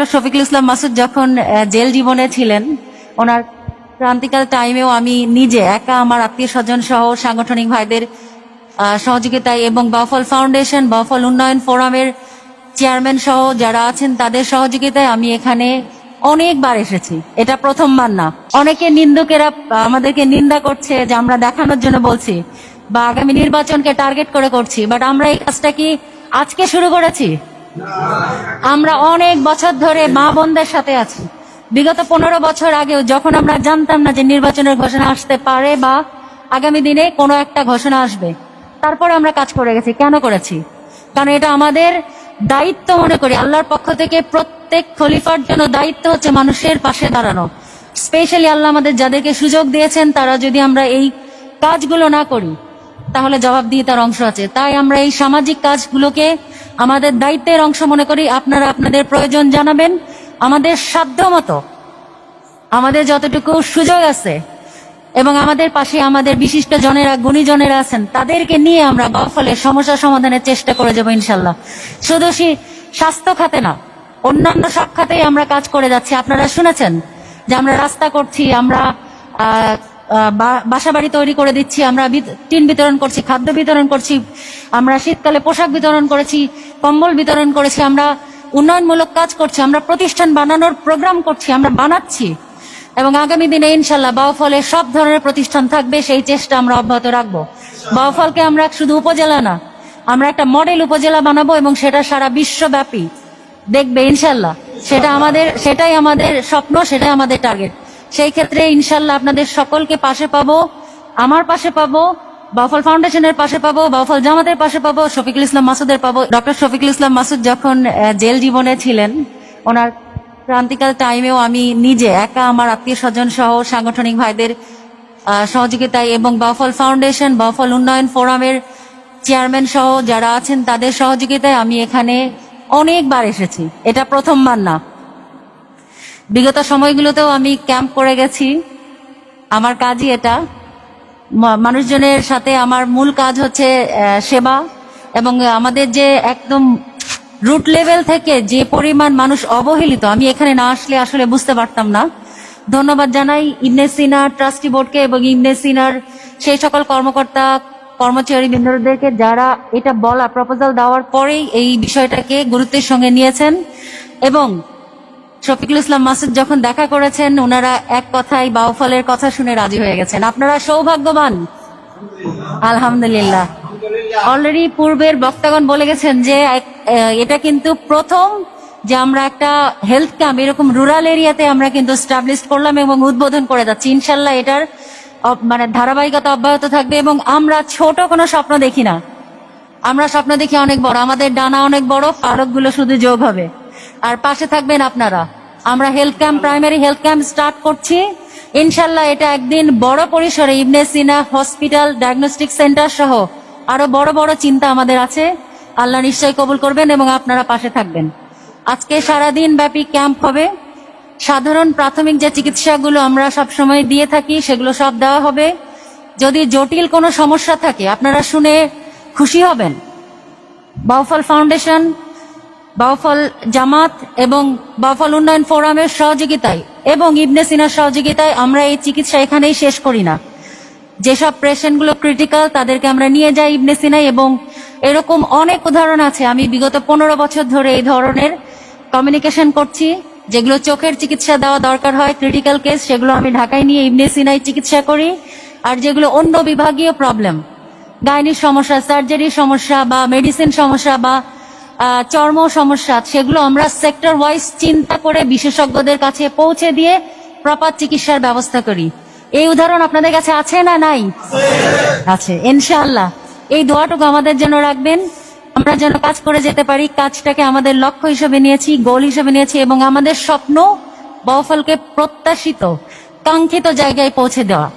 Doctor Shafiqul Islam Masud যখন jail জীবনে ছিলেন, ওনার ক্রান্তিকাল টাইমেও আমি নিজে একা, আমার আত্মীয় স্বজন সহ সাংগঠনিক ভাইদের সহযোগিতায় এবং বাফল ফাউন্ডেশন, বাফল উন্নয়ন ফোরামের চেয়ারম্যান সহ যারা আছেন, তাদের সহযোগিতায় আমি এখানে অনেকবার এসেছি। এটা প্রথমবার না। অনেকে নিন্দুকেরা আমাদেরকে নিন্দা করছে যে আমরা দেখানোর জন্য বলছি বা আগামী নির্বাচনকে টার্গেট করে করছি বাট আমরা এই কাজটা কি আজকে শুরু করেছি? আমরা অনেক বছর ধরে মা বোনদের সাথে আছি। বিগত পনেরো বছর আগেও যখন আমরা জানতাম না যে নির্বাচনের ঘোষণা আসতে পারে বা আগামী দিনে কোনো একটা ঘোষণা আসবে, তারপরে আমরা কাজ করে গেছি। কেন করেছি? কারণ এটা আমাদের দায়িত্ব মনে করি। আল্লাহর পক্ষ থেকে প্রত্যেক খলিফার জন্য দায়িত্ব হচ্ছে মানুষের পাশে দাঁড়ানো। স্পেশালি আল্লাহ আমাদের যাদেরকে সুযোগ দিয়েছেন, তারা যদি আমরা এই কাজগুলো না করি, তাহলে জবাব দিয়ে তার অংশ আছে। তাই আমরা এই সামাজিক কাজগুলোকে আমাদের দায়িত্বের অংশ মনে করি আপনারা আপনাদের প্রয়োজন জানাবেন। আমাদের সাধ্য মতো আমাদের যতটুকু সুযোগ আছে এবং আমাদের পাশে আমাদের বিশিষ্ট জনেরা, গুণীজনেরা আছেন, তাদেরকে নিয়ে আমরা ফলে সমস্যা সমাধানের চেষ্টা করে যাব ইনশাল্লাহ। শুধু স্বাস্থ্য খাতে না, অন্যান্য সব খাতেই আমরা কাজ করে যাচ্ছি। আপনারা শুনেছেন যে আমরা রাস্তা করছি, আমরা বাসা বাড়ি তৈরি করে দিচ্ছি, আমরা টিন বিতরণ করছি, খাদ্য বিতরণ করছি, আমরা শীতকালে পোশাক বিতরণ করেছি, কম্বল বিতরণ করেছি, আমরা উন্নয়নমূলক কাজ করছি, আমরা প্রতিষ্ঠান বানানোর প্রোগ্রাম করছি, আমরা বানাচ্ছি। এবং আগামী দিনে ইনশাল্লাহ বাউফলে সব ধরনের প্রতিষ্ঠান থাকবে, সেই চেষ্টা আমরা অব্যাহত রাখব। বাউফলকে আমরা শুধু উপজেলা না, আমরা একটা মডেল উপজেলা বানাবো এবং সেটা সারা বিশ্বব্যাপী। দেখবে ইনশাল্লাহ, সেটা আমাদের, সেটাই আমাদের স্বপ্ন, সেটাই আমাদের টার্গেট। সেই ক্ষেত্রে ইনশাল্লাহ আপনাদের সকলকে পাশে পাবো, আমার পাশে পাবো বাউফল ফাউন্ডেশনের পাশে পাবো বাউফল জামাতের পাশে পাবো, শফিকুল ইসলাম মাসুদের পাবো। ডক্টর শফিকুল ইসলাম মাসুদ যখন জেল জীবনে ছিলেন, ওনার ক্রান্তিকাল টাইমেও আমি নিজে একা, আমার আত্মীয় স্বজন সহ সাংগঠনিক ভাইদের সহযোগিতায় এবং বাফল ফাউন্ডেশন, বাফল উন্নয়ন ফোরামের চেয়ারম্যান সহ যারা আছেন তাদের সহযোগিতায় আমি এখানে অনেকবার এসেছি। এটা প্রথমবার না। বিগত সময়গুলোতেও আমি ক্যাম্প করে গেছি। আমার কাজই এটা। মানুষজনের সাথে আমার মূল কাজ হচ্ছে সেবা এবং আমাদের যে একদম রুট লেভেল থেকে যে পরিমাণ মানুষ অবহেলিত, আমি এখানে না আসলে আসলে বুঝতে পারতাম না। ধন্যবাদ জানাই ইবনে সিনা ট্রাস্টি বোর্ডকে এবং ইবনে সিনার সেই সকল কর্মকর্তা, কর্মচারী বৃন্দদেরকে যারা এটা বলা প্রপোজাল দেওয়ার পরেই এই বিষয়টাকে গুরুত্বের সঙ্গে নিয়েছেন। এবং শফিকুল ইসলাম মাসুদ যখন দেখা করেছেন, ওনারা এক কথাই বাউফলের কথা শুনে রাজি হয়ে গেছেন। আপনারা সৌভাগ্যবান। আলহামদুলিল্লাহ। অলরেডি পূর্বের বক্তাগণ বলে গেছেন যে এটা কিন্তু প্রথম যে আমরা একটা হেলথ ক্যাম্প এরকম রুরাল এরিয়াতে আমরা কিন্তু স্টাবলিশ করলাম এবং উদ্বোধন করে যাচ্ছি। ইনশাল্লাহ এটার মানে ধারাবাহিকতা অব্যাহত থাকবে এবং আমরা ছোট কোনো স্বপ্ন দেখি না। আমরা স্বপ্ন দেখি অনেক বড়। আমাদের ডানা অনেক বড় পালকগুলো শুধু যোগ হবে। আর পাশে থাকবেন আপনারা। আমরা health camp primary health camp start করছি। ইনশাল্লাহ এটা একদিন বড় পরিসরে Ibn Sina hospital diagnostic centre সহ আরও বড় বড় চিন্তা আমাদের আছে। আল্লাহ নিশ্চয়ই কবুল করবেন এবং আপনারা পাশে থাকবেন। আজকে সারাদিন ব্যাপী ক্যাম্প হবে। সাধারণ প্রাথমিক যে চিকিৎসাগুলো আমরা সব সময় দিয়ে থাকি, সেগুলো সব দেওয়া হবে। যদি জটিল কোনো সমস্যা থাকে, আপনারা শুনে খুশি হবেন। বাউফল ফাউন্ডেশন বাউফল জামাত এবং বাউফল উন্নয়ন ফোরামের সহযোগিতায় এবং ইবনে সিনার সহযোগিতায় আমরা এই চিকিৎসা এখানেই শেষ করি না। যেসব পেশেন্টগুলো ক্রিটিক্যাল, তাদেরকে আমরা নিয়ে যাই ইবনে সিনাই এবং এরকম অনেক উদাহরণ আছে। আমি বিগত পনেরো বছর ধরে এই ধরনের কমিউনিকেশন করছি, যেগুলো চোখের চিকিৎসা দেওয়া দরকার হয় ক্রিটিক্যাল কেস সেগুলো আমি ঢাকায় নিয়ে ইবনে সিনাই চিকিৎসা করি। আর যেগুলো অন্য বিভাগীয় প্রবলেম গাইনির সমস্যা সার্জারির সমস্যা বা মেডিসিন সমস্যা বা চর্ম সমস্যা। সেগুলো আমরা সেক্টর ওয়াইজ চিন্তা করে বিশেষজ্ঞদের কাছে পৌঁছে দিয়ে প্রপার চিকিৎসার ব্যবস্থা করি। এই উদাহরণ আপনাদের কাছে আছে না নাই? আছে। ইনশাআল্লাহ। এই দোয়াটুকু আমাদের জন্য রাখবেন। আমরা যেন কাজ করে যেতে পারি, কাজটাকে আমাদের লক্ষ্য হিসেবে নিয়েছি গোল হিসেবে নিয়েছি, এবং আমাদের স্বপ্ন বফলকে প্রত্যাশিত, কাঙ্ক্ষিত জায়গায় পৌঁছে দেওয়া।